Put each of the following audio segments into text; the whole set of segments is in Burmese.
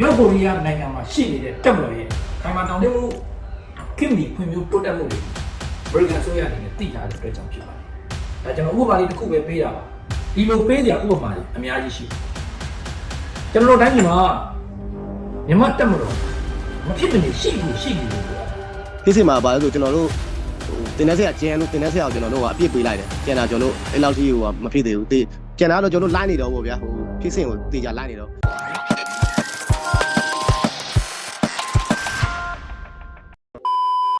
မြောက်ကိုရီးယားနိုင်ငံမှာရှိနေတဲ့တက်မတော်ရဲ့ခိုင်မာတောင်းတမှုခင်မီဖွံ့ဖြိုးတိုးတက်မှုတွေဘရိကန်ဆိုရအနေနဲ့သိထားတဲ့အတွက်ကြောင့်ဖြစ်ပါတယ်။ဒါကျွန်တော်ဥပမာလေးတစ်ခုပဲပေးတာပါ။ဒီလိုပေးစရာဥပမာတွေအများကြီးရှိတယ်။ကျွန်တော်တို့တိုင်းပြည်မှာမြန်မာတက်မတော်မဖြစ်မနေရှိဘူးရှိဘူးလို့ပြောတာဖြစ်စီမှာပါလို့ဆိုကျွန်တော်တို့ဟိုတင်တဲ့ဆက်ကျန်လို့တင်တဲ့ဆက်အောင်ကျွန်တော်တို့ကအပြစ်ပေးလိုက်တယ်ကျန်တာကျွန်တော်တို့အဲ့လောက်ထိဟိုမဖြစ်သေးဘူးတေးကျန်တာတော့ကျွန်တော်တို့လိုင်းနေတော့ဗောဗျာဟိုဖြစ်စဉ်ကိုတေးကြလိုင်းနေတော့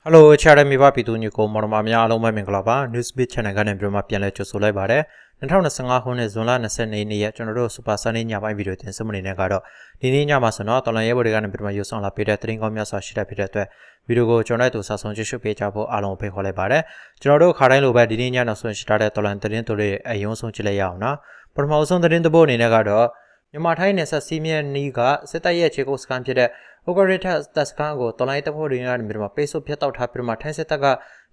ဟယ်လိုချာရမီပါပီတူညီကိုမော်ဒမာများအားလုံးပဲမင်္ဂလာပါ Newsbeat Channel ကနေပြန်မှပြန်လဲကြိုဆိုလိုက်ပါရစေ2025ခုနှစ်ဇွန်လ22ရက်နေ့ရက်ကျွန်တော်တို့ Super Sunday ညပိုင်းဗီဒီယိုတင်ဆက်မနေနဲ့ကတော့ဒီနေ့ညမှာဆိုတော့တော်လန်ရဲဘော်တွေကနေပြန်မှရုပ်ဆောင်လာပေးတဲ့သတင်းကောင်းများစွာရှိတဲ့ဖြစ်တဲ့အတွက်ဗီဒီယိုကိုကျွန်တော်တို့စာဆုံးကြည့်ရှုပေးကြဖို့အားလုံးဖိတ်ခေါ်လိုက်ပါရစေကျွန်တော်တို့ခါတိုင်းလိုပဲဒီနေ့ညနောက်ဆုံးရှိထားတဲ့တော်လန်သတင်းတွေရဲ့အယုံဆုံးကြည့်လိုက်ရအောင်နော်ပထမဆုံးသတင်းတစ်ပုဒ်အနေနဲ့ကတော့မြန်မာထိုင်းနယ်ဆက်စီးမြဲနီးကစစ်တပ်ရဲ့ခြေကုပ်စကန်ဖြစ်တဲ့ Ogarita တပ်စကန်ကိုတော်လိုင်းတပ်ဖွဲ့တွေကနေပြီးတော့ပိတ်ဆို့ဖျက်တောက်ထားပြီးတော့မှထိုင်းစစ်တပ်က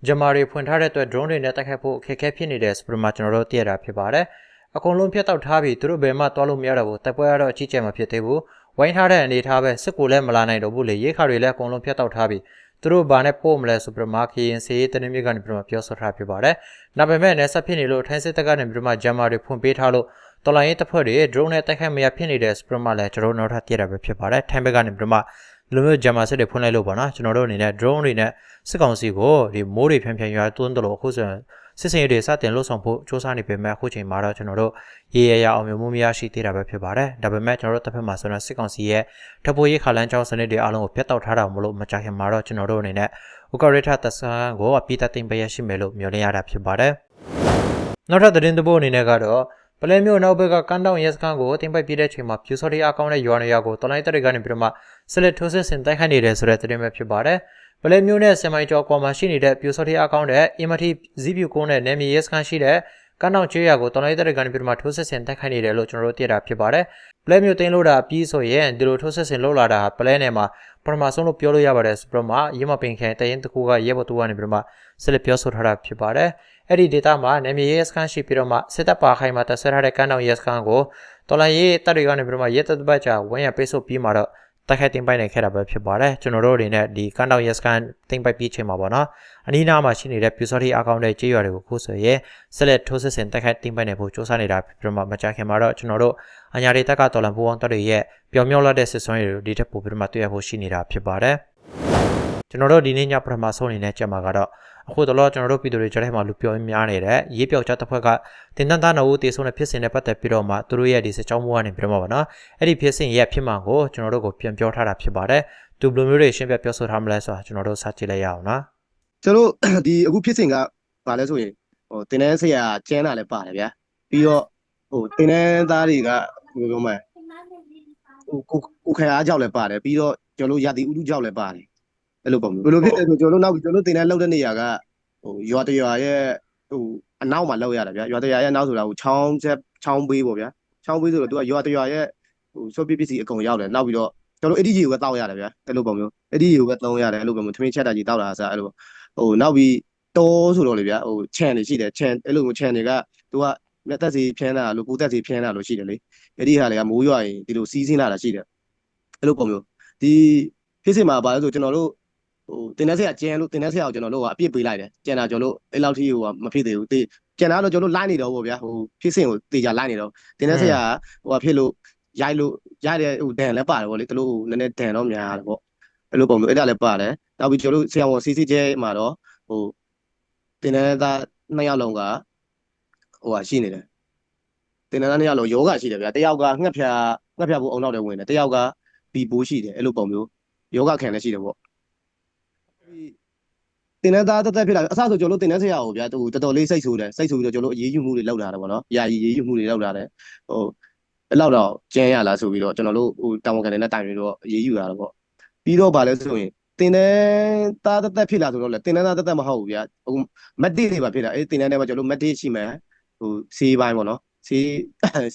ဂျမာတွေဖွင့်ထားတဲ့အတွက် drone တွေနဲ့တိုက်ခိုက်ဖို့အခက်အခဲဖြစ်နေတယ်ဆိုပြီးတော့မှကျွန်တော်တို့သိရတာဖြစ်ပါတယ်။အကုန်လုံးဖျက်တောက်ထားပြီးသူတို့ဘယ်မှသွားလို့မရတော့ဘူးတပ်ပွဲကတော့အကြီးကျယ်မဖြစ်သေးဘူး။ဝိုင်းထားတဲ့အနေထားပဲစစ်ကိုလည်းမလာနိုင်တော့ဘူးလေရေခါတွေလည်းအကုန်လုံးဖျက်တောက်ထားပြီးသူတို့ဘာနဲ့ပို့မလဲဆိုပြီးတော့မှခရင်စေးတနည်းမျိုးကနေပြီးတော့ပြောဆိုထားဖြစ်ပါတယ်။နောက်ပေမဲ့လည်းဆက်ဖြစ်နေလို့ထိုင်းစစ်တပ်ကနေပြီးတော့မှဂျမာတွေဖွင့်ပေးထားလို့ တော်လိုင်းရေးတပ်ဖွဲ့တွေ drone နဲ့တိုက်ခိုက်မရဖြစ်နေတယ်ဆိုပြီးတော့မှလည်းကျွန်တော်တို့နောက်ထပ်သိရတာပဲဖြစ်ပါတယ်။ထိုင်းဘက်ကနေပြီးတော့မှလိုမျိုးဂျမာစစ်တွေဖွင့်လိုက်လို့ပေါ့နော်ကျွန်တော်တို့အနေနဲ့ drone တွေနဲ့စစ်ကောင်စီကိုဒီမိုးတွေဖြန့်ဖြန့်ရွာတွန်းတယ်လို့အခုဆိုရင်စစ်စင်ရေးတွေစတင်လှုပ်ဆောင်ဖို့စ조사နေပေမဲ့အခုချိန်မှာတော့ကျွန်တော်တို့ရေရရအောင်မျိုးမရရှိသေးတာပဲဖြစ်ပါတယ်ဒါပေမဲ့ကျွန်တော်တို့တစ်ဖက်မှာဆိုတော့စစ်ကောင်စီရဲ့ထပ်ဖို့ရေးခါလန်းကြောင်းစနစ်တွေအားလုံးကိုဖျက်တောက်ထားတာမလို့မကြခင်မှာတော့ကျွန်တော်တို့အနေနဲ့ဥကရထသဆန်ကိုအပိတသိမ့်ပရရှိမယ်လို့မျှော်လင့်ရတာဖြစ်ပါတယ်နောက်ထပ်သတင်းတစ်ပုဒ်အနေနဲ့ကတော့ ပလဲမျိုးနောက်ဘက်ကကန်တောင်ရဲစခန်းကိုတင်ပိုက်ပြတဲ့ချိန်မှာဖြူစော်ရီအကောင့်နဲ့ရွာနေရကိုတော်လိုင်းတက်တွေကနေပြီးတော့မှဆက်လက်ထိုးစစ်ဆင်တိုက်ခိုက်နေတယ်ဆိုတဲ့သတင်းပဲဖြစ်ပါတယ်ပလဲမျိုးနဲ့ဆင်မိုင်ကျော်ကွာမှာရှိနေတဲ့ဖြူစော်ရီအကောင့်နဲ့အင်မတီဇီးဖြူကုန်းနဲ့နေမြေရဲစခန်းရှိတဲ့ကန်တောင်ကျေးရွာကိုတော်လိုင်းတက်တွေကနေပြီးတော့မှထိုးစစ်ဆင်တိုက်ခိုက်နေတယ်လို့ကျွန်တော်တို့သိရတာဖြစ်ပါတယ်ပလဲမျိုးတင်လို့တာအပြီးဆိုရင်ဒီလိုထိုးစစ်ဆင်လုပ်လာတာပလဲနယ်မှာပထမဆုံးလို့ပြောလို့ရပါတယ်ဆိုပြီးတော့မှရမပင်ခဲတရင်တကူကရဲဘော်တူကနေပြီးတော့မှဆက်လက်ပြောဆိုထားတာဖြစ်ပါတယ် အဲ့ဒီဒေတာမှာနေမြေရဲစခန်းရှိပြီးတော့မှစစ်တပ်ပါခိုင်မှာတက်ဆက်ထားတဲ့ကမ်းတောင်ရဲစခန်းကိုတော်လိုင်းရဲတပ်တွေကနေပြီးတော့မှရဲတပ်ပတ်ချဝန်းရပိတ်ဆို့ပြီးမှတော့တိုက်ခိုက်တင်ပိုက်နိုင်ခဲ့တာပဲဖြစ်ပါတယ်ကျွန်တော်တို့အနေနဲ့ဒီကမ်းတောင်ရဲစခန်းတင်ပိုက်ပြီးချိန်မှာပေါ့နော်အနီးနားမှာရှိနေတဲ့ပြူစော်တီအကောင့်တဲ့ကြေးရွာတွေကိုခိုးဆိုရဲဆက်လက်ထိုးစစ်ဆင်တိုက်ခိုက်တင်ပိုက်နိုင်ဖို့စ조사နေတာဖြစ်ပြီးတော့မှမကြခင်မှာတော့ကျွန်တော်တို့အညာဒေတက်ကတော်လန်ပူပေါင်းတပ်တွေရဲ့ပျော်မြောက်လာတဲ့စစ်စွမ်းရည်တွေဒီထက်ပိုပြီးတော့မှတွေ့ရဖို့ရှိနေတာဖြစ်ပါတယ်ကျွန်တော်တို့ဒီနေ့ညပထမဆုံးအနေနဲ့ကြက်မှာကတော့ အခုတော့ကျွန်တော်တို့ပြည်သူတွေကြားထဲမှာလူပြောင်းများနေတဲ့ရေးပြောက်ကြတစ်ဖက်ကတင်တန်းသားနှုတ်တေဆုံးတဲ့ဖြစ်စဉ်နဲ့ပတ်သက်ပြီးတော့မှသူတို့ရဲ့ဒီစစ်ကြောင်းမှုကနေပြီးတော့မှပါနော်အဲ့ဒီဖြစ်စဉ်ရဲ့ဖြစ်မှန်ကိုကျွန်တော်တို့ကိုပြန်ပြောထားတာဖြစ်ပါတယ်သူဘယ်လိုမျိုးတွေရှင်းပြပြောဆိုထားမလဲဆိုတာကျွန်တော်တို့စကြည့်လိုက်ရအောင်နော်ကျွန်တော်တို့ဒီအခုဖြစ်စဉ်ကဘာလဲဆိုရင်ဟိုတင်တဲ့ဆက်ရကျန်းတာလည်းပါတယ်ဗျာပြီးတော့ဟိုတင်တဲ့သားတွေကဘယ်လိုပြောမလဲဟိုကိုကိုခဲအားကြောက်လည်းပါတယ်ပြီးတော့ကျွန်တော်တို့ရာသီဥတုကြောက်လည်းပါတယ် အဲ့လိုပုံမျိုးဘယ်လိုဖြစ်လဲဆိုကျွန်တော်တို့နောက်ပြီးကျွန်တော်တို့တင်တဲ့လောက်တဲ့နေရာကဟိုရွာတရွာရဲ့ဟိုအနောက်မှာလောက်ရတာဗျာရွာတရွာရဲ့နောက်ဆိုတာဟိုချောင်းချက်ချောင်းပေးပေါ့ဗျာချောင်းပေးဆိုတော့သူကရွာတရွာရဲ့ဟိုစောပစ္စည်းအကုန်ရောက်တယ်နောက်ပြီးတော့ကျွန်တော်တို့အဲ့ဒီကြီးကိုပဲတောက်ရတယ်ဗျာအဲ့လိုပုံမျိုးအဲ့ဒီကြီးကိုပဲသုံးရတယ်အဲ့လိုပုံမျိုးသမင်းချက်တာကြီးတောက်တာဆိုအဲ့လိုဟိုနောက်ပြီးတောဆိုတော့လေဗျာဟို channel တွေရှိတယ် channel အဲ့လိုမျိုး channel တွေကသူကမျက်သက်စီဖြန်းတာလို့ကိုယ်သက်စီဖြန်းတာလို့ရှိတယ်လေအဲ့ဒီဟာတွေကမိုးရွာရင်ဒီလိုစီးဆင်းလာတာရှိတယ်အဲ့လိုပုံမျိုးဒီဖြစ်စဉ်မှာဘာလဲဆိုကျွန်တော်တို့ ဟိုတင်တဲ့ဆရာကျန်လို့တင်တဲ့ဆရာကိုကျွန်တော်တို့ကအပြစ်ပေးလိုက်တယ်ကျန်တာကျွန်တော်တို့အဲ့လောက်ထိဟိုမဖြစ်သေးဘူးတေးကျန်တာတော့ကျွန်တော်တို့ line နေတော့ဗောဗျာဟိုဖြစ်စဉ်ကိုတေချာ line နေတော့တင်တဲ့ဆရာဟိုကဖြစ်လို့ရိုက်လို့ရတဲ့ဟိုဒန်လည်းပါတယ်ဗောလေတလို့နည်းနည်းဒန်တော့များတယ်ဗောအဲ့လိုပုံမျိုးအဲ့ဒါလည်းပါတယ်နောက်ပြီးကျွန်တော်တို့ဆရာဝန်စီစီကျဲမှာတော့ဟိုတင်တဲ့သားနှစ်ယောက်လုံးကဟိုဟာရှိနေတယ်တင်တဲ့သားနှစ်ယောက်လုံးယောဂရှိတယ်ဗျာတယောက်ကငှက်ဖြာငှက်ဖြာဖို့အုံနောက်တယ်ဝင်တယ်တယောက်ကဘီပိုးရှိတယ်အဲ့လိုပုံမျိုးယောဂခံလည်းရှိတယ်ပေါ့ တင်တဲ့သားတက်တက်ဖြစ်လာအစဆိုကျွန်တော်တို့တင်တဲ့ဆရာကိုဗျာသူတော်တော်လေးစိတ်ဆိုးတယ်စိတ်ဆိုးပြီးတော့ကျွန်တော်တို့အေးအေးယူမှုတွေလောက်လာတယ်ပေါ့နော်ယာယီအေးအေးယူမှုတွေလောက်လာတယ်ဟိုအဲ့လောက်တော့ကျန်းရလားဆိုပြီးတော့ကျွန်တော်တို့ဟိုတာဝန်ခံတွေနဲ့တိုင်ပြီးတော့အေးအေးယူရတာပေါ့ပြီးတော့ဗာလဲဆိုရင်တင်တဲ့သားတက်တက်ဖြစ်လာဆိုတော့လေတင်တဲ့သားတက်တက်မဟုတ်ဘူးဗျာဟိုမက်တစ်တွေပါဖြစ်တာအေးတင်တဲ့ထဲမှာကျွန်တော်တို့မက်တစ်ရှိမယ်ဟိုစီးပိုင်းပေါ့နော်စီး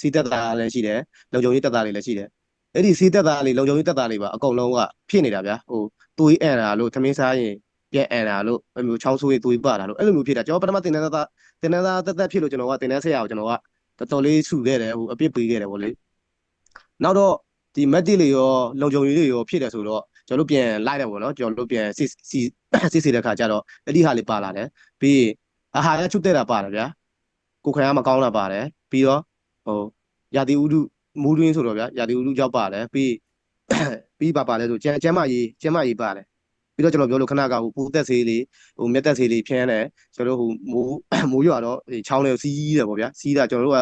စီးတက်တာလည်းရှိတယ်လုံခြုံရေးတက်တာတွေလည်းရှိတယ်အဲ့ဒီစီးတက်တာလေးလုံခြုံရေးတက်တာလေးပါအကုန်လုံးကဖြစ်နေတာဗျာဟိုသွေးအန်တာလို့သမင်းစားရင် ပြက်အန်တာလို့အဲ့မျိုးချောင်းဆိုးရင်သွေးပတာလို့အဲ့လိုမျိုးဖြစ်တာကျွန်တော်ပထမတင်တဲ့သားတင်တဲ့သားတက်တက်ဖြစ်လို့ကျွန်တော်ကတင်တဲ့ဆရာကိုကျွန်တော်ကတော်တော်လေးဆူခဲ့တယ်ဟိုအပြစ်ပေးခဲ့တယ်ပေါ့လေနောက်တော့ဒီမက်တစ်တွေရောလုံခြုံရေးတွေရောဖြစ်တယ်ဆိုတော့ကျွန်တော်တို့ပြန်လိုက်တယ်ပေါ့နော်ကျွန်တော်တို့ပြန်စစ်စီစစ်စီတဲ့ခါကျတော့အဲ့ဒီဟာလေးပါလာတယ်ပြီးရင်အာဟာရချုပ်တဲ့တာပါတယ်ဗျာကိုယ်ခံရမကောင်းတာပါတယ်ပြီးတော့ဟိုရာသီဥတုမူးတွင်းဆိုတော့ဗျာရာသီဥတုကြောက်ပါတယ်ပြီးပြီးပါပါလဲဆိုကျန်းကျန်းမကြီးကျန်းမကြီးပါတယ် ပြီးတော့ကျွန်တော်ပြောလို့ခဏကဟိုပူသက်ဆေးလေးဟိုမြက်သက်ဆေးလေးဖြန်းတယ်ကျွန်တော်တို့ဟိုမိုးမိုးရွာတော့ဒီချောင်းလေးကိုစီးတယ်ပေါ့ဗျာစီးတာကျွန်တော်တို့က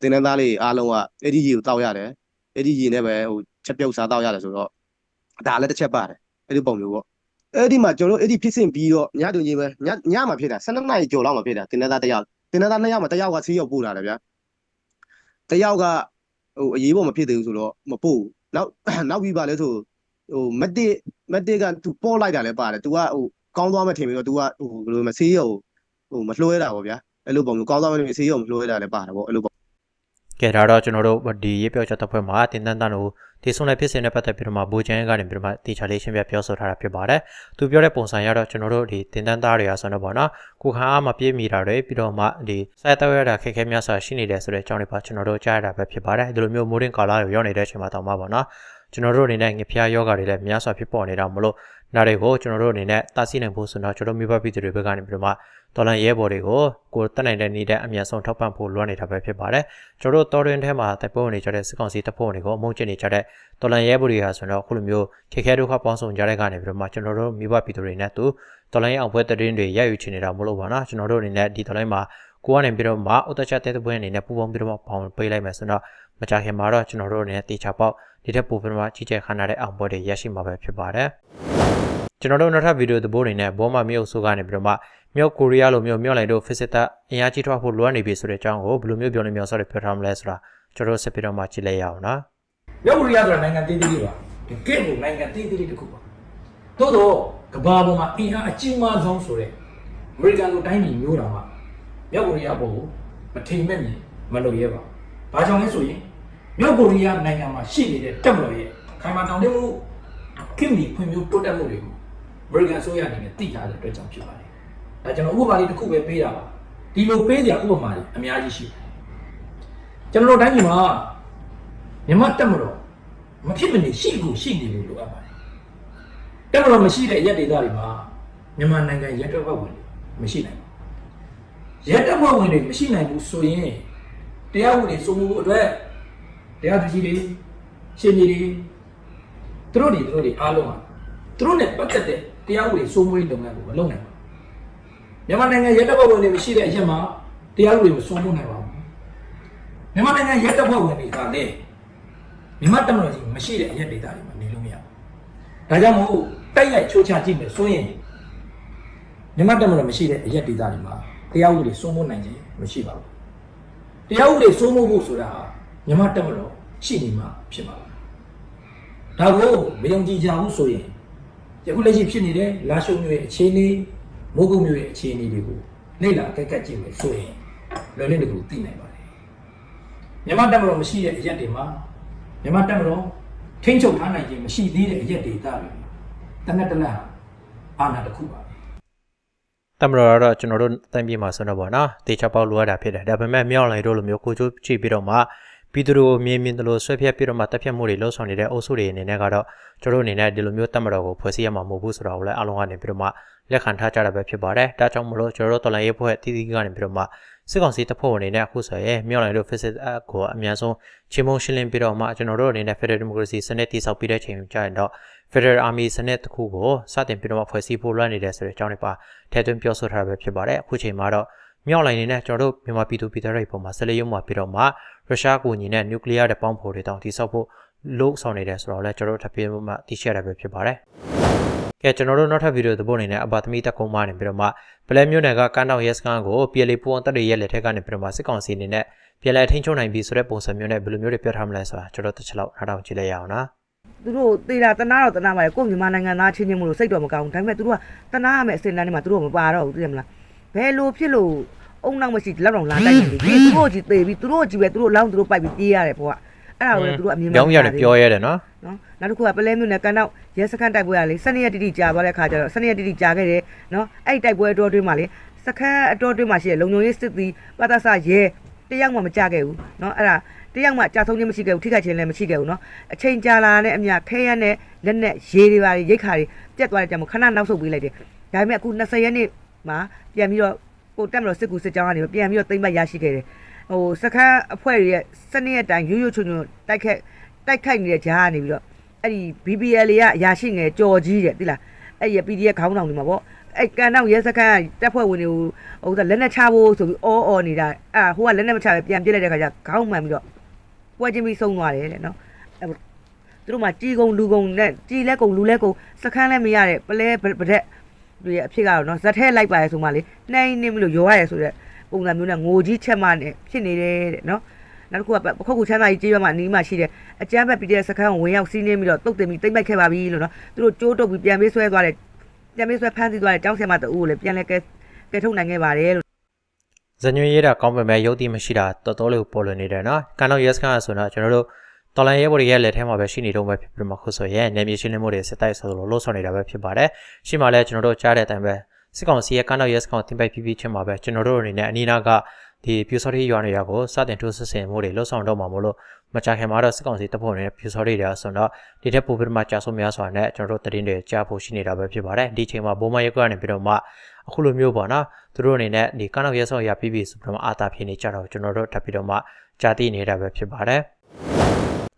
တင်းနှန်းသားလေးအားလုံးကအဲ့ဒီကြီးကိုတောက်ရတယ်အဲ့ဒီကြီးနဲ့ပဲဟိုချက်ပြုတ်စားတောက်ရတယ်ဆိုတော့ဒါလည်းတစ်ချက်ပါတယ်အဲ့ဒီပုံမျိုးပေါ့အဲ့ဒီမှာကျွန်တော်တို့အဲ့ဒီဖြစ်စဉ်ပြီးတော့ညတူကြီးပဲညညမှာဖြစ်တာ12နာရီကျော်လောက်မှာဖြစ်တာတင်းနှန်းသားတစ်ယောက်တင်းနှန်းသားနှစ်ယောက်မှာတစ်ယောက်ကဆေးရုံပို့လာတယ်ဗျာတစ်ယောက်ကဟိုအရေးပေါ်မဖြစ်သေးဘူးဆိုတော့မပို့ဘူးနောက်နောက်ပြီးပါလဲဆို ဟိုမက်တစ်မက်တစ်ကသူပေါ်လိုက်တာလည်းပါတယ် तू ကဟိုကောင်းသွားမှထင်ပြီးတော့ तू ကဟိုဘယ်လိုမဆေးရုံဟိုမလွှဲတာပေါ့ဗျာအဲ့လိုပုံမျိုးကောင်းသွားမှထင်ပြီးဆေးရုံမလွှဲတာလည်းပါတယ်ပေါ့အဲ့လိုပုံကဲဒါတော့ကျွန်တော်တို့ဒီရေးပြောချက်တစ်ဖွဲ့မှာတင်တန်းတန်းတို့ဒီဆုံးတဲ့ဖြစ်စဉ်နဲ့ပတ်သက်ပြီးတော့မှဘူချန်ကနေပြီးတော့မှတေချာလေးရှင်းပြပြောဆိုထားတာဖြစ်ပါတယ်။သူပြောတဲ့ပုံစံရတော့ကျွန်တော်တို့ဒီတင်တန်းသားတွေကဆိုတော့ပေါ့နော်။ကိုခါအားမပြေးမိတာတွေပြီးတော့မှဒီစိုက်တော့ရတာခက်ခဲများစွာရှိနေတယ်ဆိုတဲ့အကြောင်းတွေပါကျွန်တော်တို့ကြားရတာပဲဖြစ်ပါတယ်။ဒီလိုမျိုးမိုးရင်ကာလာကိုရောက်နေတဲ့အချိန်မှာတောင်မှပေါ့နော်။ ကျွန်တော်တို့အနေနဲ့ငဖျားယောဂတွေလည်းများစွာဖြစ်ပေါ်နေတာမလို့နားတွေကိုကျွန်တော်တို့အနေနဲ့တားဆီးနိုင်ဖို့ဆိုတော့ကျွန်တော်မိဘပြည်သူတွေဘက်ကနေပြီးတော့မှတော်လန်ရဲဘော်တွေကိုကိုတက်နိုင်တဲ့နေတဲ့အမြန်ဆုံးထောက်ပံ့ဖို့လွှမ်းနေတာပဲဖြစ်ပါတယ်။ကျွန်တော်တို့တော်ရင်ထဲမှာတိုက်ပွဲဝင်နေကြတဲ့စစ်ကောင်စီတပ်ဖွဲ့တွေကိုအမုန်းကျင့်နေကြတဲ့တော်လန်ရဲဘော်တွေဟာဆိုတော့အခုလိုမျိုးခက်ခဲဒုက္ခပေါင်းစုံကြတဲ့ကနေပြီးတော့မှကျွန်တော်တို့မိဘပြည်သူတွေနဲ့သူတော်လန်ရဲအောင်ပွဲတရင်တွေရယူချင်နေတာမလို့ပါနော်ကျွန်တော်တို့အနေနဲ့ဒီတော်လိုင်းမှာကိုကနေပြီးတော့မှဥတချတဲ့တဲ့ပွဲအနေနဲ့ပူပေါင်းပြီးတော့ပေါင်းပေးလိုက်မယ်ဆိုတော့ မကြခင်မှာတော့ကျွန်တော်တို့အနေနဲ့တေချာပေါက်ဒီထက်ပိုပြီးတော့ကြီးကျယ်ခမ်းနားတဲ့အောင်ပွဲတွေရရှိမှာပဲဖြစ်ပါတယ်ကျွန်တော်တို့နောက်ထပ်ဗီဒီယိုသဘောအနေနဲ့ဘောမမြို့ဆိုကနေပြီးတော့မှမြောက်ကိုရီးယားလိုမျိုးမြောက်လိုက်တို့ visitor အင်အားကြီးထွားဖို့လွှမ်းနေပြီဆိုတဲ့အကြောင်းကိုဘယ်လိုမျိုးပြောနေမျိုးဆော့တွေပြောထားမလဲဆိုတာကျွန်တော်ဆက်ပြီးတော့မှကြည့်လိုက်ရအောင်နော်မြောက်ကိုရီးယားဆိုတာနိုင်ငံသေးသေးလေးပါတကယ့်ကိုနိုင်ငံသေးသေးလေးတစ်ခုပါသို့တော့ကမ္ဘာပေါ်မှာအင်အားအကြီးမားဆုံးဆိုတဲ့အမေရိကန်လိုတိုင်းပြည်မျိုးတော်မှာမြောက်ကိုရီးယားဘုံကိုမထိမ်မဲ့မြင်မလုပ်ရဲပါဘူးဘာကြောင့်လဲဆိုရင် မြောက်ကိုရီးယားနိုင်ငံမှာရှိနေတဲ့တပ်မတော်ရဲ့ခိုင်မာတောင်တမှုခင်မီဖွံ့ဖြိုးတိုးတက်မှုတွေကိုအမေရိကန်အစိုးရအနေနဲ့သိထားတဲ့အတွက်ကြောင့်ဖြစ်ပါတယ်ဒါကျွန်တော်ဥပမာလေးတစ်ခုပဲပေးတာပါဒီလိုပေးစရာဥပမာတွေအများကြီးရှိတယ်ကျွန်တော်တို့တိုင်းပြည်မှာမြမတက်မတော်မဖြစ်မနေရှိကိုရှိနေလို့လိုအပ်ပါတယ်တက်မတော်မရှိတဲ့ရက်ဒေသတွေမှာမြန်မာနိုင်ငံရက်တော့ဘက်ဝင်တွေမရှိနိုင်ဘူးရက်တော့ဘက်ဝင်တွေမရှိနိုင်ဘူးဆိုရင်တရားဝင်တွေစိုးမိုးဖို့အတွက် တရားသူကြီးတွေရှင်းကြီးတွေသူတို့တွေသူတို့တွေအားလုံးဟာသူတို့နဲ့ပတ်သက်တဲ့တရားဝင်တွေစိုးမိုးရေးလုပ်ငန်းကိုမလုပ်နိုင်ဘူးမြန်မာနိုင်ငံရက်တော့ဘက်ဝင်တွေမရှိတဲ့အရက်မှာတရားဝင်ကိုစိုးမိုးနိုင်ပါဘူးမြန်မာနိုင်ငံရက်တော့ဘက်ဝင်တွေကလည်းမြမတက်မလို့ကြီးမရှိတဲ့အရက်ဒေတာတွေမှာနေလို့မရဘူး။ဒါကြောင့်မို့တိုက်ရိုက်ချိုးချကြည့်မယ်ဆိုရင်မြမတက်မလို့မရှိတဲ့အရက်ဒေတာတွေမှာတရားဥပဒေစိုးမိုးနိုင်ခြင်းမရှိပါဘူး။တရားဥပဒေစိုးမိုးဖို့ဆိုတာဟာ မြမတက်မလို့ရှိနေမှာဖြစ်ပါဘူး။ဒါကိုမယုံကြည်ကြဘူးဆိုရင်ယခုလက်ရှိဖြစ်နေတဲ့လာရှုံမျိုးရဲ့အခြေအနေမိုးကုတ်မျိုးရဲ့အခြေအနေတွေကိုလေ့လာအကဲကပ်ကြည့်မယ်ဆိုရင်လွယ်လင်းတကူသိနိုင်ပါတယ်။မြမတက်မလို့မရှိတဲ့အရက်တွေမှာမြန်မာတက်မတော်ထိမ့်ချုပ်ထားနိုင်ခြင်းမရှိသေးတဲ့အရက်ဒေသတွေတနက်တလက်ဟာအာဏာတစ်ခုပါပဲတမတော်ကတော့ကျွန်တော်တို့တန်ပြေမှာဆိုတော့ဗောနော်တေချာပေါက်လိုရတာဖြစ်တယ်ဒါပေမဲ့မြောက်လိုက်တို့လိုမျိုးကိုချိုးချိပြီးတော့မှ ပြည်သူတို့မြင်မြင်တလို့ဆွဲဖြတ်ပြီးတော့မှတက်ဖြတ်မှုတွေလှုပ်ဆောင်နေတဲ့အုပ်စုတွေအနေနဲ့ကတော့ကျွန်တော်တို့အနေနဲ့ဒီလိုမျိုးတမတော်ကိုဖွဲ့စည်းရမှာမဟုတ်ဘူးဆိုတော့လည်းအလုံးကနေပြီးတော့မှလက်ခံထားကြတာပဲဖြစ်ပါတယ်ဒါကြောင့်မလို့ကျွန်တော်တို့တော်လိုင်းရေးဖွဲ့တီးတီးကနေပြီးတော့မှစစ်ကောင်စီတပ်ဖွဲ့ဝင်တွေနဲ့အခုဆိုရင်မြောက်လိုက်တို့ visit ကိုအများဆုံးချင်းမုံရှင်းလင်းပြီးတော့မှကျွန်တော်တို့အနေနဲ့ Federal Democracy စနစ်တည်ဆောက်ပြီးတဲ့ချိန်ကျရင်တော့ Federal Army စနစ်တစ်ခုကိုစတင်ပြီးတော့မှဖွဲ့စည်းဖို့လွှမ်းနေတယ်ဆိုတဲ့အကြောင်းတွေပါထည့်သွင်းပြောဆိုထားတာပဲဖြစ်ပါတယ်အခုချိန်မှာတော့မြောက်လိုင်းနေနဲ့ကျွန်တော်တို့မြန်မာပြည်သူပြည်သားတွေပုံမှာဆက်လက်ရုံမှာပြီးတော့မှ ရုရှားကိုညီနဲ့နျူကလ িয়ার တဲ့ပေါင်းဖော်တွေတောင်တိစောက်ဖို့လို့ဆောင်နေတယ်ဆိုတော့လည်းကျွန်တော်တို့ထပ်ပြီးမှသိရှိရတာပဲဖြစ်ပါတယ်ကဲကျွန်တော်တို့နောက်ထပ်ဗီဒီယိုသဘောအနေနဲ့အပါသမီတက်ကုန်းမနေပြီးတော့မှပလဲမျိုးနယ်ကကန်းတောင်ရဲစခန်းကိုပြည်လေပူအောင်တက်တွေရဲ့လက်ထက်ကနေပြီးတော့မှစစ်ကောင်စီအနေနဲ့ပြည်လဲထိန်းချုပ်နိုင်ပြီဆိုတဲ့ပုံစံမျိုးနဲ့ဘယ်လိုမျိုးတွေပြောထားမလဲဆိုတာကျွန်တော်တစ်ချက်လောက်နောက်တော့ကြည့်လိုက်ရအောင်နော်သူတို့သေတာတနာတော့တနာပါလေကို့မြန်မာနိုင်ငံသားချင်းချင်းမလို့စိတ်တော့မကောင်းဘူးဒါပေမဲ့သူတို့ကတနာရမယ်အစင်တန်းတွေမှာသူတို့မပါတော့ဘူးသိရမလားဘယ်လိုဖြစ်လို့ အုံနောက်မရှိလောက်တော့လာတိုက်နေပြီသူတို့ကြီးသေပြီသူတို့ကြီးပဲသူတို့လောင်းသူတို့ပိုက်ပြီးပြေးရတယ်ပေါ့ကအဲ့ဒါကိုလည်းသူတို့အမြင်မှန် ပြောင်းရတယ်ပြောရတယ်နော် နော်နောက်တစ်ခုကပလဲမျိုးနဲ့ကန်တော့ရဲစခန်းတိုက်ပွဲကလေစနေရက်တိတိကြာသွားတဲ့ခါကျတော့စနေရက်တိတိကြာခဲ့တယ်နော်အဲ့ဒီတိုက်ပွဲအတော်တွင်းမှာလေစခန်းအတော်တွင်းမှာရှိတဲ့လုံုံရေးစစ်သည်ပတ္တဆရဲတယောက်မှမကြခဲ့ဘူးနော်အဲ့ဒါ တယောက်မှကြာဆုံးခြင်းမရှိခဲ့ဘူးထိခိုက်ခြင်းလည်းမရှိခဲ့ဘူးเนาะအချိန်ကြာလာတဲ့အမြခဲရနဲ့လက်နဲ့ရေတွေပါတွေရိတ်ခါတွေပြတ်သွားတဲ့ကြောင့်မို့ခဏနောက်ဆုတ်ပေးလိုက်တယ်ဒါပေမဲ့အခု20ရက်နေ့မှာပြန်ပြီးတော့ ကိုတက်မလို့စစ်ကူစစ်ကြောင်းကနေပြန်ပြီးတော့တိမ့်ပတ်ရရှိခဲ့တယ်ဟိုစခန်းအဖွဲ့တွေရဲ့စနစ်အတိုင်းရိုးရိုးချွန်ချွန်တိုက်ခက်တိုက်ခိုက်နေတဲ့ဂျားကနေပြီးတော့အဲ့ဒီ BBL တွေကအရာရှိငယ်ကြော်ကြီးတဲ့တိလားအဲ့ဒီ PDF ခေါင်းဆောင်တွေမှာပေါ့အဲ့ကန်တော့ရဲစခန်းကတပ်ဖွဲ့ဝင်တွေကိုဟိုလက်နဲ့ချဖို့ဆိုပြီးအော်အော်နေတာအဲ့ဟိုကလက်နဲ့မချပဲပြန်ပြစ်လိုက်တဲ့ခါကျခေါင်းမှန်ပြီးတော့ပွဲချင်းပြီးဆုံးသွားတယ်တဲ့နော်အဲ့သူတို့မှကြီးကုံလူကုံနဲ့ကြီးလက်ကုံလူလက်ကုံစခန်းလည်းမရတဲ့ပလဲပ တဲ့တွေအဖြစ်ကတော့နော်ဇက်ထဲလိုက်ပါရဲဆိုမှလေနှိုင်းနေမလို့ရောရရဲဆိုတဲ့ပုံစံမျိုးနဲ့ငိုကြီးချက်မှနဲ့ဖြစ်နေတယ်တဲ့နော်နောက်တစ်ခုကပခုတ်ခုချမ်းသာကြီးကြေးရွာမှာအနီးမှာရှိတယ်အကျန်းဘက် PDF စခန်းကိုဝင်ရောက်စီးနှင်းပြီးတော့တုတ်တင်ပြီးတိမ့်ပိုက်ခဲ့ပါပြီလို့နော်သူတို့ကြိုးတုပ်ပြီးပြန်ပေးဆွဲသွားတယ်ပြန်ပေးဆွဲဖမ်းဆီးသွားတယ်ကျောင်းဆရာမတူကိုလည်းပြန်လဲကဲကဲထုတ်နိုင်ခဲ့ပါတယ်လို့ဇညွန်ရေးတာကောင်းပေမဲ့ရုပ်တည်မရှိတာတော်တော်လေးပေါ်လွင်နေတယ်နော်ကန်တော့ yes ကဆိုတော့ကျွန်တော်တို့ တော်လန်ရဲဘော်တွေရဲ့လက်ထဲမှာပဲရှိနေတော့ပဲဖြစ်ပြီးမှခုဆိုရင်နေမြေရှင်းလင်းမှုတွေစစ်တိုက်ဆိုလို့လှုပ်ဆောင်နေတာပဲဖြစ်ပါတယ်ရှိမှလည်းကျွန်တော်တို့ကြားတဲ့အတိုင်းပဲစစ်ကောင်စီရဲ့ကန်တော့ yes ကောင်တင်ပိုက်ပြီးပြီးချင်းမှာပဲကျွန်တော်တို့အနေနဲ့အနီးနားကဒီပြူစော်ရီရွာနေရကိုစတင်ထိုးစစ်ဆင်မှုတွေလှုပ်ဆောင်တော့မှာမလို့မကြခင်မှာတော့စစ်ကောင်စီတပ်ဖွဲ့တွေပြူစော်ရီတွေဆိုတော့ဒီထက်ပိုပြီးမှကြာဆုံးများစွာနဲ့ကျွန်တော်တို့တရင်တွေကြားဖို့ရှိနေတာပဲဖြစ်ပါတယ်ဒီချိန်မှာဘိုးမရက်ကနေပြီးတော့မှအခုလိုမျိုးပေါ့နော်သူတို့အနေနဲ့ဒီကန်တော့ yes ဆောင်ရပြီးပြီဆိုပြီးတော့အာတာဖြစ်နေကြတော့ကျွန်တော်တို့ထပ်ပြီးတော့မှကြာသိနေတာပဲဖြစ်ပါတယ်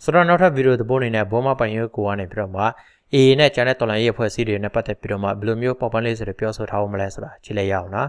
ဆိုတော့နောက်ထပ်ဗီဒီယိုသဘောအနေနဲ့ဘောမပိုင်ရွက်ကိုကနေပြီးတော့မှ AA နဲ့ကျန်တဲ့တော်လိုင်းရေးအဖွဲ့အစည်းတွေနဲ့ပတ်သက်ပြီးတော့မှဘယ်လိုမျိုးပေါ်ပန်းလေးဆိုတွေပြောဆိုထားအောင်မလဲဆိုတာကြည့်လိုက်ရအောင်နော်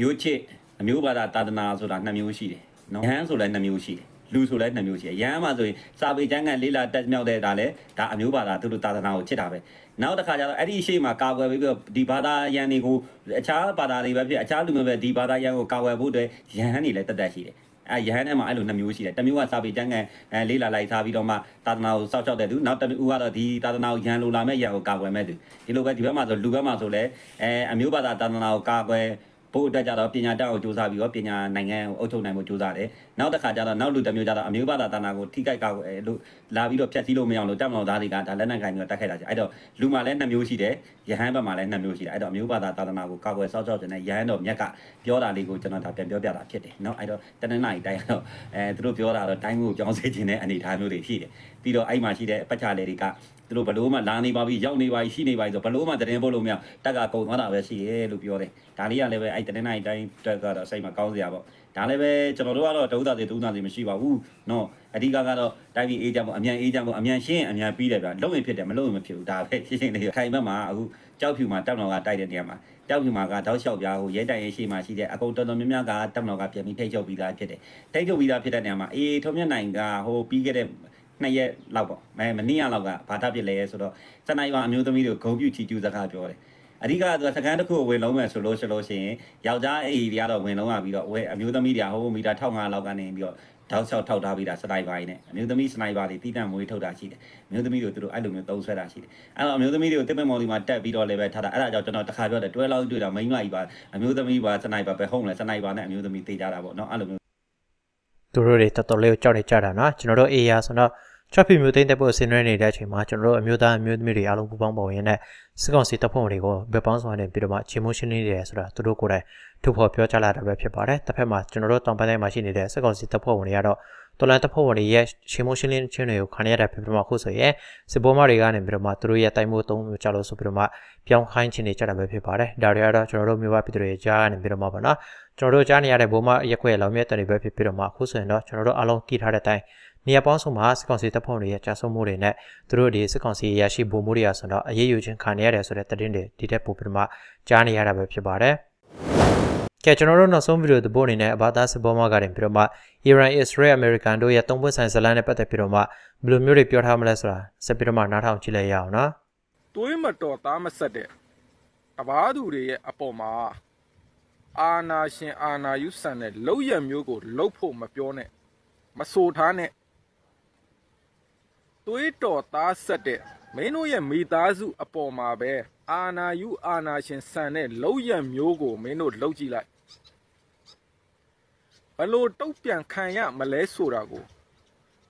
မျိုးချစ်အမျိုးဘာသာတာသနာဆိုတာနှစ်မျိုးရှိတယ်နော်ယဟန်ဆိုလည်းနှစ်မျိုးရှိတယ်လူဆိုလည်းနှစ်မျိုးရှိတယ်ယဟန်မှာဆိုရင်စာပေကျမ်းကန်လေးလာတက်မြောက်တဲ့ဒါလည်းဒါအမျိုးဘာသာသူတို့တာသနာကိုချစ်တာပဲနောက်တစ်ခါကျတော့အဲ့ဒီအရှိမကာကွယ်ပြီးတော့ဒီဘာသာယန်တွေကိုအခြားဘာသာတွေပဲဖြစ်အခြားလူမျိုးပဲဒီဘာသာယန်ကိုကာကွယ်ဖို့အတွက်ယဟန်တွေလည်းတက်တက်ရှိတယ် အဲယဟန်ထဲမှာအဲ့လိုနှစ်မျိုးရှိတယ်တစ်မျိုးကစာပေကျမ်းကန်အဲလေးလာလိုက်ထားပြီးတော့မှသာသနာကိုစောင့်ရှောက်တဲ့သူနောက်တစ်မျိုးကတော့ဒီသာသနာကိုယန်လိုလာမဲ့ယန်ကိုကာကွယ်မဲ့သူဒီလိုပဲဒီဘက်မှာဆိုလူဘက်မှာဆိုလဲအဲအမျိုးဘာသာသာသနာကိုကာကွယ်ဖို့အတွက်ကြတော့ပညာတတ်အောင်စူးစမ်းပြီးတော့ပညာနိုင်ငံကိုအုပ်ချုပ်နိုင်ဖို့စူးစမ်းတယ်နောက်တစ်ခါကျတော့နောက်လူတစ်မျိုးကျတော့အမျိုးဘာသာသာသနာကိုထိခိုက်ကာကွယ်လို့လာပြီးတော့ဖျက်ဆီးလို့မရအောင်လို့တက်မတော်သားတွေကဒါလက်နက်ကင်ပြီးတော့တက်ခိုက်တာကြီးအဲ့တော့လူမှလည်းနှစ်မျိုးရှိတယ်ယဟန်ဘက်မှာလည်းနှစ်မျိုးရှိတယ်အဲ့တော့အမျိုးဘာသာသာသနာကိုကာကွယ်စောင့်ရှောက်တဲ့ယဟန်တော့မြက်ကပြောတာလေးကိုကျွန်တော်ဒါပြန်ပြောပြတာဖြစ်တယ်เนาะအဲ့တော့တနင်္လာရီတိုင်းတော့အဲသူတို့ပြောတာတော့တိုင်းကိုပြောင်းစေခြင်းတဲ့အနေအထားမျိုးတွေရှိတယ်ပြီးတော့အဲ့မှာရှိတဲ့ပတ်ချာလေတွေကသူတို့ဘလို့မှလာနေပါပြီရောက်နေပါပြီရှိနေပါပြီဆိုဘလို့မှတရင်ပို့လို့မရတက်ကကုံသွားတာပဲရှိရဲလို့ပြောတယ်ဒါလေးကလည်းပဲအဲ့တနင်္လာရီတိုင်းတက်ကတော့စိတ်မှာကောင်းစရာပေါ့ ဒါလည်းပဲကျွန်တော်တို့ကတော့တဦးသားစီတဦးသားစီမရှိပါဘူးနော်အဓိကကတော့တိုက်ပြီးအေးကြပေါ့အမြန်အေးကြပေါ့အမြန်ရှင်းအမြန်ပြီးတယ်ဗျလုံးရင်ဖြစ်တယ်မလုံးရင်မဖြစ်ဘူးဒါပဲရှင်းရှင်းလေးခိုင်ဘက်မှာအခုကြောက်ဖြူမှာတောက်တော်ကတိုက်တဲ့နေရာမှာတောက်ဖြူမှာကတောက်လျှောက်ပြားဟိုရဲတိုင်ရဲ့ရှေ့မှာရှိတဲ့အကုန်တော်တော်များများကတောက်တော်ကပြန်ပြီးထိတ်ချုပ်ပြီးသားဖြစ်တယ်ထိတ်ချုပ်ပြီးသားဖြစ်တဲ့နေရာမှာအေးထုံမြတ်နိုင်ကဟိုပြီးခဲ့တဲ့နှစ်ရက်လောက်ပေါ့မဲမနေ့ကလောက်ကဘာသာဖြစ်လဲဆိုတော့စနေရွာအမျိုးသမီးတို့ဂုံပြူချီကျူးစကားပြောတယ် အဓိကကစကန်တစ်ခုကိုဝင်လုံးမယ်ဆိုလို့ရှိလို့ရှိရင်ယောက်ျားအေးတွေကတော့ဝင်လုံးရပြီးတော့ဝဲအမျိုးသမီးတွေကဟိုမီတာ1500လောက်ကနေပြီးတော့တောက်လျှောက်ထောက်ထားပြီးတာစနိုက်ပါရင်းနဲ့အမျိုးသမီးစနိုက်ပါတွေတီးတန့်မွေးထုတ်တာရှိတယ်အမျိုးသမီးတို့သူတို့အဲ့လိုမျိုးသုံးဆွဲတာရှိတယ်အဲ့တော့အမျိုးသမီးတွေကိုတစ်ပင်မော်ဒီမှာတက်ပြီးတော့လည်းပဲထားတာအဲ့ဒါကြောင့်ကျွန်တော်တစ်ခါပြောတယ်တွဲလောက်တွေ့တာမိန်းမကြီးပါအမျိုးသမီးပါစနိုက်ပါပဲဟုတ်လဲစနိုက်ပါနဲ့အမျိုးသမီးတေးကြတာပေါ့နော်အဲ့လိုမျိုးသူတို့တွေတော်တော်လေးကိုကြောက်နေကြတာနော်ကျွန်တော်တို့ AA ဆိုတော့ ချက်ဖီမျိုးသိမ့်တဲ့ဖို့ဆင်နွှဲနေတဲ့အချိန်မှာကျွန်တော်တို့အမျိုးသားအမျိုးသမီးတွေအားလုံးပူးပေါင်းပေါ်ရင်းနဲ့စစ်ကောင်စီတပ်ဖွဲ့တွေကိုဘက်ပေါင်းဆောင်နေပြီးတော့မှချေမိုးရှင်းနေတယ်ဆိုတာသူတို့ကိုယ်တိုင်ထုတ်ဖော်ပြောကြားလာတာပဲဖြစ်ပါတယ်တစ်ဖက်မှာကျွန်တော်တို့တောင်ပန်းတိုင်းမှာရှိနေတဲ့စစ်ကောင်စီတပ်ဖွဲ့ဝင်တွေကတော့တော်လန်တပ်ဖွဲ့ဝင်တွေရဲ့ချေမိုးရှင်းလင်းခြင်းတွေကိုခံရတာဖြစ်ပြီးတော့မှခုဆိုရင်စစ်ဘောမတွေကနေပြီးတော့မှသူတို့ရဲ့တိုင်မှုသုံးမျိုးကြလို့ဆိုပြီးတော့မှပြောင်းခိုင်းခြင်းတွေကြတာပဲဖြစ်ပါတယ်ဒါတွေကတော့ကျွန်တော်တို့မျိုးပါပြည်သူတွေကြားကနေပြီးတော့မှပါနော်ကျွန်တော်တို့ကြားနေရတဲ့ဘိုးမရက်ခွဲလောင်မြတ်တန်တွေပဲဖြစ်ပြီးတော့မှအခုဆိုရင်တော့ကျွန်တော်တို့အားလုံးတည်ထားတဲ့အတိုင်း နေရာပေါင်းစုံမှာစစ်ကောင်စီတပ်ဖွဲ့တွေရဲ့ကြာဆုံးမှုတွေနဲ့သူတို့ဒီစစ်ကောင်စီရရှိဗိုလ်မှုတွေရဆိုတော့အရေးယူခြင်းခံရရတယ်ဆိုတဲ့သတင်းတွေဒီတက်ပို့ပြီးတော့မှကြားနေရတာပဲဖြစ်ပါတယ်။ကဲကျွန်တော်တို့နောက်ဆုံးဗီဒီယိုသဘောအနေနဲ့အဘာသာစဘောမကတင်ပြီးတော့မှ Iran Israel American တို့ရဲ့သုံးပွင့်ဆိုင်ဇလန်နဲ့ပတ်သက်ပြီးတော့မှဘယ်လိုမျိုးတွေပြောထားမလဲဆိုတာဆက်ပြီးတော့မှနားထောင်ကြည့်လိုက်ရအောင်နော်။သွေးမတော်သားမဆက်တဲ့အဘာသူတွေရဲ့အပေါ်မှာအာနာရှင်အာနာယုဆန်တဲ့လောက်ရမျိုးကိုလှုပ်ဖို့မပြောနဲ့မဆိုထားနဲ့ သွေးတော်သားဆက်တဲ့မင်းတို့ရဲ့မိသားစုအပေါ်မှာပဲအာနာယုအာနာရှင်ဆန်တဲ့လောက်ရမျိုးကိုမင်းတို့လှုပ်ကြည့်လိုက်ဘလို့တုတ်ပြန်ခံရမလဲဆိုတာကို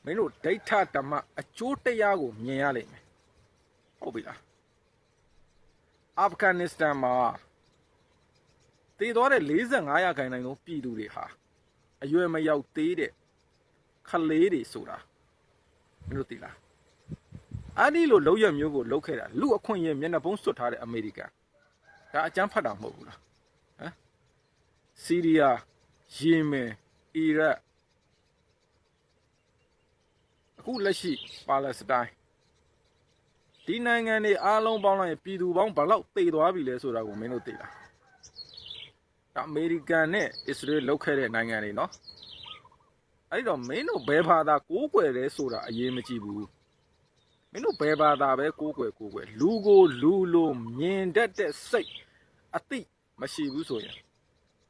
မင်းတို့ဒိဋ္ဌဓမ္မအကျိုးတရားကိုမြင်ရလိမ့်မယ်ဟုတ်ပြီလားအာဖဂန်နစ္စတန်မှာတည်သွားတဲ့45ရာခိုင်နှုန်းသောပြည်သူတွေဟာအရွယ်မရောက်သေးတဲ့ခလေးတွေဆိုတာ မင်းတို့သိလားအဲ့ဒီလိုလောက်ရမျိုးကိုလောက်ခဲ့တာလူအခွင့်အရေးမျက်နှာပုံးစွတ်ထားတဲ့အမေရိကန်ဒါအကြမ်းဖတ်တာမဟုတ်ဘူးလားဟမ်ဆီးရီးယားယီမင်အီရတ်အခုလက်ရှိပါလက်စတိုင်းဒီနိုင်ငံတွေအားလုံးပေါင်းလိုက်ရင်ပြည်သူပေါင်းဘယ်လောက်သေသွားပြီလဲဆိုတာကိုမင်းတို့သိလားဒါအမေရိကန်နဲ့အစ္စရေးလောက်ခဲ့တဲ့နိုင်ငံတွေနော် အဲ့တော့မင်းတို့ဘယ်ဘာသာကိုးကွယ်လဲဆိုတာအရေးမကြီးဘူးမင်းတို့ဘယ်ဘာသာပဲကိုးကွယ်ကိုးကွယ်လူကိုလူလိုမြင်တတ်တဲ့စိတ်အတိမရှိဘူးဆိုရင်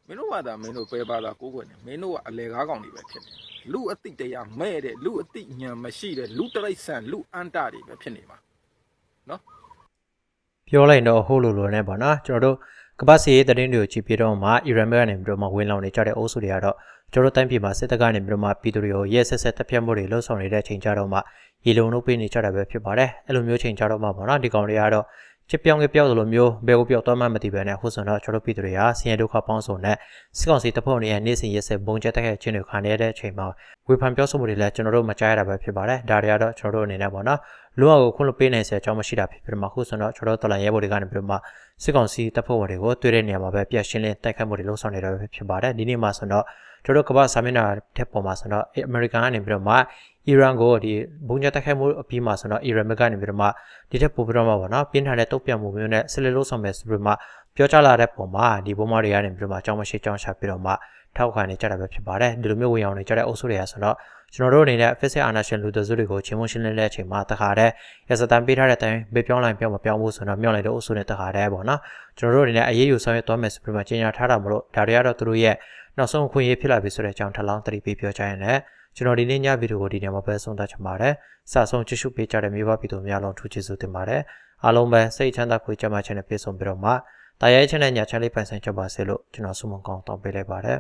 မင်းတို့ဘာသာမင်းတို့ဘယ်ဘာသာကိုးကွယ်နေမင်းတို့ကအလေကားကောင်တွေပဲဖြစ်နေလူအတိတရားမဲ့တဲ့လူအတိညာမရှိတဲ့လူတရိတ်ဆန်လူအန်တတွေပဲဖြစ်နေမှာပြောလိုက်တော့ဟိုလိုလိုနဲ့ပေါ့နော်ကျွန်တော်တို့ ကမ္ဘာစီရေးသတင်းတွေကိုကြည့်ပြီးတော့မှအီရန်ဘက်ကနေပြီးတော့မှဝင်လောင်နေကြတဲ့အုပ်စုတွေကတော့ကျွန်တော်တို့တိုင်းပြည်မှာစစ်တပ်ကနေပြီးတော့မှပြည်သူတွေကိုရဲဆက်ဆက်တပ်ဖြတ်မှုတွေလှုပ်ဆောင်နေတဲ့အချိန်ကြတော့မှရေလုံလို့ပေးနေကြတာပဲဖြစ်ပါတယ်အဲ့လိုမျိုးချိန်ကြတော့မှပေါ့နော်ဒီကောင်တွေကတော့ချစ်ပြောင်းကပြောက်သလိုမျိုးဘယ်ကိုပြောက်သွားမှမသိပဲနဲ့ဟိုဆိုတော့ကျွန်တော်တို့ပြည်သူတွေဟာဆင်းရဲဒုက္ခပေါင်းစုံနဲ့စစ်ကောင်စီတပ်ဖွဲ့တွေရဲ့နေ့စဉ်ရက်ဆက်ဘုံကျက်တက်ခဲ့ခြင်းတွေခံနေတဲ့အချိန်မှာဝေဖန်ပြောဆိုမှုတွေလည်းကျွန်တော်တို့မကြားရတာပဲဖြစ်ပါတယ်ဒါတွေကတော့ကျွန်တော်တို့အနေနဲ့ပေါ့နော် လူအောင်ကိုခွင့်လွှတ်ပေးနိုင်စရာအကြောင်းမရှိတာဖြစ်ပြီးတော့မှခုဆိုတော့ကျွန်တော်တို့တော်လိုင်းရဲဘော်တွေကနေပြီးတော့မှစစ်ကောင်စီတပ်ဖွဲ့ဝင်တွေကိုတွေ့တဲ့နေရာမှာပဲပြက်ရှင်းလင်းတိုက်ခိုက်မှုတွေလုပ်ဆောင်နေတာပဲဖြစ်ပါတယ်ဒီနေ့မှာဆိုတော့ကျွန်တော်တို့ကမ္ဘာစာမျက်နှာထက်ပေါ်မှာဆိုတော့အမေရိကန်ကနေပြီးတော့မှအီရန်ကိုဒီဘုံကျက်တိုက်ခိုက်မှုအပြီးမှာဆိုတော့အီရန်ဘက်ကနေပြီးတော့မှဒီထက်ပိုပြီးတော့မှပေါ့နော်ပြင်းထန်တဲ့တုံ့ပြန်မှုမျိုးနဲ့ဆက်လက်လုပ်ဆောင်မယ်ဆိုပြီးမှပြောကြားလာတဲ့ပုံမှာဒီဘုံမတွေကနေပြီးတော့မှအကြောင်းမရှိအကြောင်းရှာပြီးတော့မှ ထောက်ခံနေကြတာပဲဖြစ်ပါတယ်ဒီလိုမျိုးဝင်အောင်နေကြတဲ့အုပ်စုတွေကဆိုတော့ကျွန်တော်တို့အနေနဲ့ Official Anation လူသားစုတွေကိုချင်းမရှင်းလင်းတဲ့အချိန်မှာတခါတည်းရစတန်ပေးထားတဲ့အတိုင်းဘေးပြောင်းလိုက်ပြောင်းမပြောင်းဘူးဆိုတော့မြောက်လိုက်တဲ့အုပ်စုနဲ့တခါတည်းပေါ့နော်ကျွန်တော်တို့အနေနဲ့အရေးယူဆောင်ရွက်သွားမယ်ဆိုပြီးမှကြေညာထားတာမလို့ဒါတွေကတော့သူတို့ရဲ့နောက်ဆုံးအခွင့်အရေးဖြစ်လာပြီဆိုတဲ့အကြောင်းထပ်လောင်းသတိပေးပြောကြရင်လည်းကျွန်တော်ဒီနေ့ညဗီဒီယိုကိုဒီနေရာမှာပဲဆုံးသတ်ချင်ပါတယ်စဆုံးကြည့်ရှုပေးကြတဲ့မိဘပြည်သူများလုံးထူးကျေးဇူးတင်ပါတယ်အားလုံးပဲစိတ်ချမ်းသာခွေးကြမ်းမှချင်တဲ့ပြေဆုံးပြီးတော့မှတာရဲချင်းနဲ့ညာချမ်းလေးပိုင်ဆိုင်ကြပါစေလို့ကျွန်တော်ဆုမွန်ကောင်းတောင်းပေးလိုက်ပါတယ်